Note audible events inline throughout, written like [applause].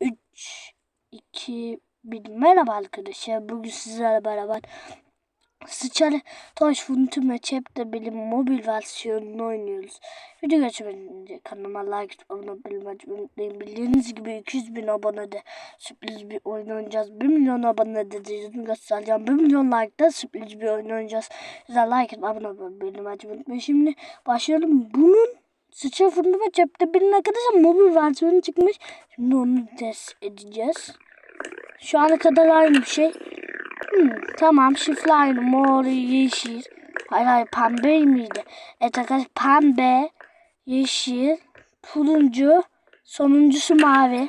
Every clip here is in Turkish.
3 2 1 Merhaba arkadaşlar. Bugün sizlerle beraber Sıçarı Toş Funtume Chapter Bilim mobil versiyonunu oynuyoruz. Video geçmeden önce kanalıma like abone olmayı unutmayın. Bildiğiniz gibi 200 bin abonede sürpriz bir oyun oynayacağız. 1 milyon abonede de yüzünü göstereceğim. 1 milyon like'da sürpriz bir oyun oynayacağız. Size like atıp abone olmayı unutmayın. Şimdi başlayalım. Bunun Sıçra Funtume Chapter 1'in arkadaşlar mobil versiyonu çıkmış. Şimdi onu test edeceğiz. Şu ana kadar aynı bir şey. Hmm, tamam şifre aynı mor yeşil. Hayır hayır pembe miydi? Evet arkadaşlar pembe, yeşil, turuncu, sonuncusu mavi.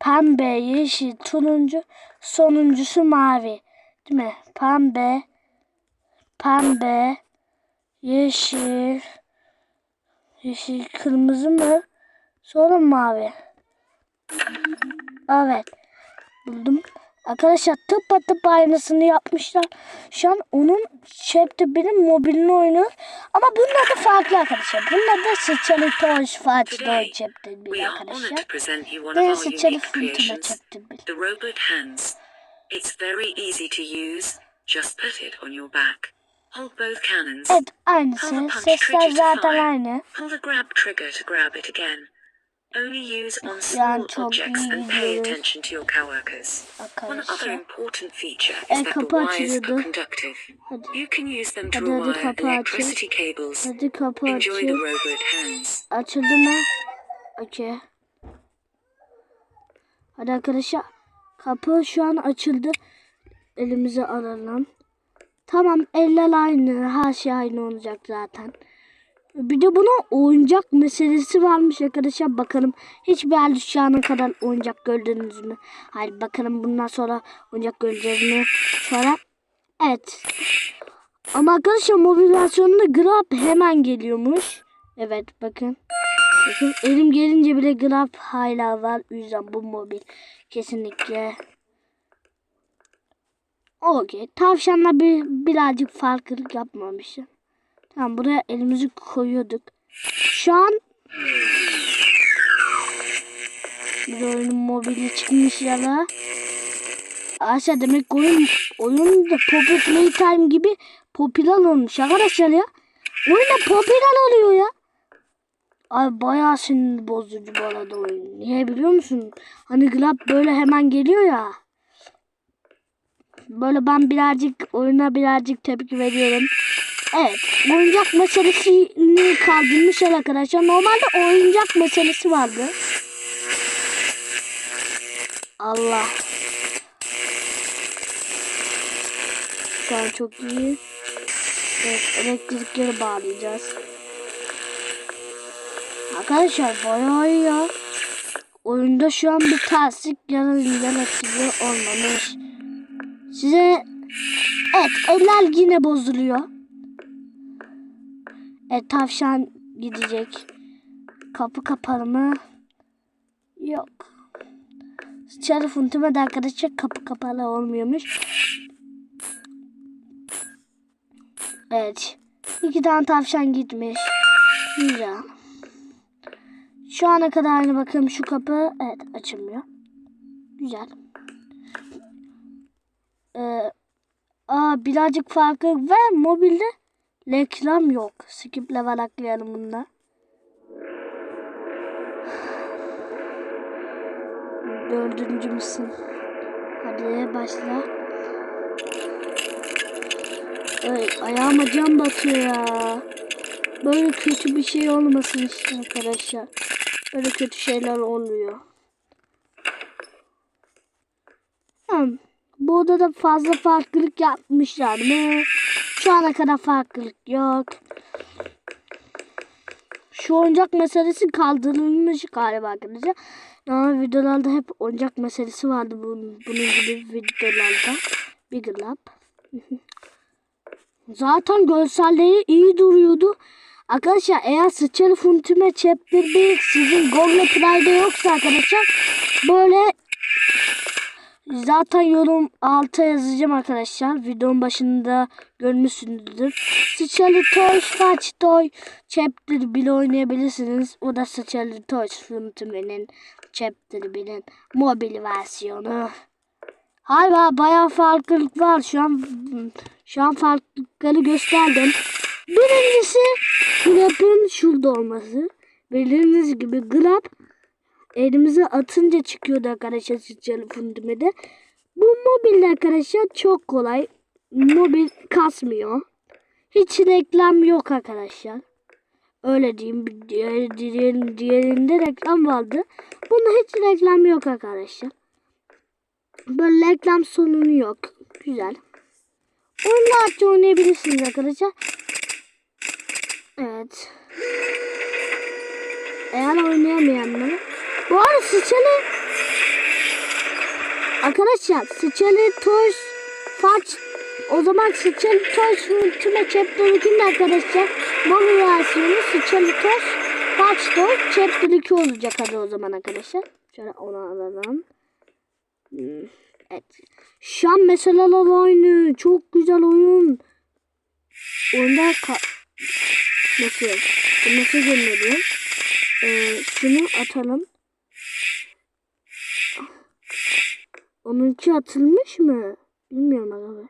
Pembe, yeşil, turuncu, sonuncusu mavi. Değil mi? Pembe, pembe, yeşil, yeşil, kırmızı mı? Sonra mavi. Evet. Buldum. Arkadaşlar tıpatıp aynısını yapmışlar. Şu an onun Chapter benim mobilini oynuyor. Ama bunun adı farklı arkadaşlar. Bunun adı Sıçalı Toys Fatih Toy Chapter We 1 are honored to arkadaşlar. Ve Sıçalı Fırtına Chapter 1. the robot hands. It's very easy to use. Just put it on your back. Hold both cannons. Evet aynısı. Sesler zaten aynı. Pull the grab trigger to grab it again. Only use on small objects and pay attention to your coworkers. One other important feature is that the wires are conductive. You can use them to Hadi, hadi, wire kapı electricity cables. Enjoy the açıl. robot hands. Açıldı mı? Okey. Hadi arkadaşlar. Kapı şu an açıldı. Elimize alalım. Tamam eller aynı. Her şey aynı olacak zaten. Bir de bunun oyuncak meselesi varmış arkadaşlar. Bakalım hiçbir şu ana kadar oyuncak gördünüz mü? Hayır bakalım bundan sonra oyuncak göreceğiz mi? Sonra evet. Ama arkadaşlar mobil versiyonunda Grab hemen geliyormuş. Evet bakın. Bakın elim gelince bile Grab hala var. O yüzden bu mobil kesinlikle. Okey. Tavşanla bir birazcık farklılık yapmamışım. Tamam buraya elimizi koyuyorduk. Şu an bir oyunun mobili çıkmış ya da. Aşağı demek oyun oyun da Poppy Playtime gibi popüler olmuş arkadaşlar ya. Oyun da popüler oluyor ya. Ay bayağı sinir bozucu bu arada oyun. Niye biliyor musun? Hani Glab böyle hemen geliyor ya. Böyle ben birazcık oyuna birazcık tepki veriyorum. Evet. Oyuncak meselesini kaldırmışlar arkadaşlar. Normalde oyuncak meselesi vardı. Allah. Şu an çok iyi. Evet, elektrikleri bağlayacağız. Arkadaşlar bayağı iyi ya. Oyunda şu an bir terslik yaratıcı olmamış. Size evet eller yine bozuluyor. Evet tavşan gidecek. Kapı kapalı mı? Yok. Sıçarı funtume de arkadaşlar kapı kapalı olmuyormuş. Evet. İki tane tavşan gitmiş. Güzel. Şu ana kadar aynı bakalım şu kapı. Evet açılmıyor. Güzel. Ee, aa, birazcık farkı ve mobilde reklam yok. Skip level aklayalım bunda. Dördüncü müsün? Hadi başla. Ay, ayağıma cam batıyor ya. Böyle kötü bir şey olmasın işte arkadaşlar. Böyle kötü şeyler oluyor. Tamam. Bu odada fazla farklılık yapmışlar mı? Şu ana kadar farklılık yok. Şu oyuncak meselesi kaldırılmış galiba arkadaşlar. Normal videolarda hep oyuncak meselesi vardı bunun, bunun gibi videolarda. Big Lab. [laughs] Zaten görselleri iyi duruyordu. Arkadaşlar eğer Sıçarı Funtime Chapter 1 sizin Google Play'de yoksa arkadaşlar böyle zaten yorum alta yazacağım arkadaşlar. Videonun başında görmüşsünüzdür. Sıçarı Toys Fatih Toy Chapter 1 oynayabilirsiniz. O da Sıçarı Toys Funtime'nin Chapter 1'in mobil versiyonu. Hala bayağı farklılık var. Şu an şu an farklılıkları gösterdim. Birincisi Grab'ın şurada olması. Bildiğiniz gibi Grab elimize atınca çıkıyordu arkadaşlar telefon düğmede. Bu mobil arkadaşlar çok kolay. Mobil kasmıyor. Hiç reklam yok arkadaşlar. Öyle diyeyim. Diğer, diğer, diğerinde reklam vardı. Bunda hiç reklam yok arkadaşlar. Böyle reklam sorunu yok. Güzel. Onlarca oynayabilirsiniz arkadaşlar. Evet. Eğer oynayamayanları. Bu arada sıçalı Arkadaşlar sıçalı toys faç o zaman sıçalı toys ultimate chapter 2'nin arkadaşlar mobil versiyonu sıçalı toys faç toys chapter 2 olacak hadi o zaman arkadaşlar. Şöyle onu alalım. Evet. Şu an mesela LoL oyunu çok güzel oyun. Onda nasıl nasıl gönderiyor? Ee, şunu atalım. Onunki atılmış mı? Bilmiyorum abi.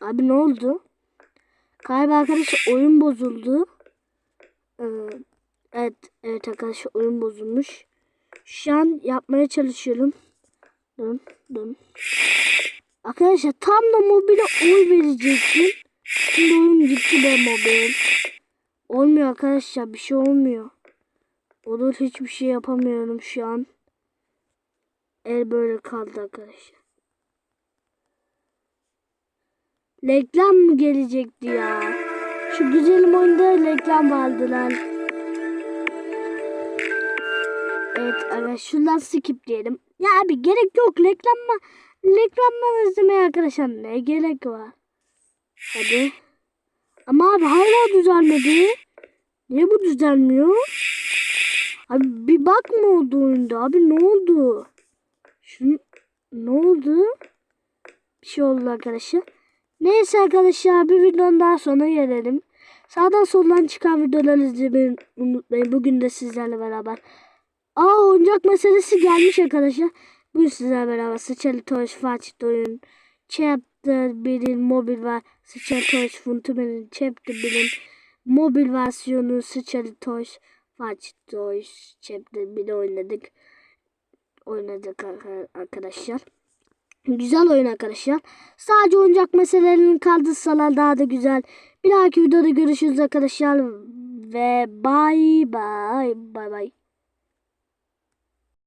Abi ne oldu? Galiba arkadaşlar oyun bozuldu. Ee, evet, evet arkadaşlar oyun bozulmuş. Şu an yapmaya çalışıyorum. Dön, dön. Arkadaşlar tam da mobile oy verecektim. Şimdi oyun gitti be mobil. Olmuyor arkadaşlar bir şey olmuyor. Olur hiçbir şey yapamıyorum şu an. El böyle kaldı arkadaşlar. Reklam mı gelecekti ya? Şu güzelim oyunda reklam vardılar. Evet arkadaşlar şundan skip diyelim. Ya abi gerek yok reklamma. Reklamlar izlemeye arkadaşlar ne gerek var? Hadi. Ama abi hala düzelmedi. Niye bu düzelmiyor? Abi bir bak mı oldu oyunda? Abi ne oldu? Şun ne oldu? Bir şey oldu arkadaşlar. Neyse arkadaşlar bir videonun daha sonra gelelim. Sağdan soldan çıkan videoları izlemeyi unutmayın. Bugün de sizlerle beraber. Aa oyuncak meselesi gelmiş arkadaşlar. Bugün sizlerle beraber Sıçalı Toys Fatih oyun. Chapter 1'in mobil var. Sıçalı Toys Funtumen'in Chapter 1'in mobil versiyonu Sıçalı Toys Fatih Toys Chapter 1'i oynadık. Oynadık arka- arkadaşlar. Güzel oyun arkadaşlar. Sadece oyuncak meselelerinin kaldığı sıralar daha da güzel. Bir dahaki videoda görüşürüz arkadaşlar. Ve bay bay bay bay.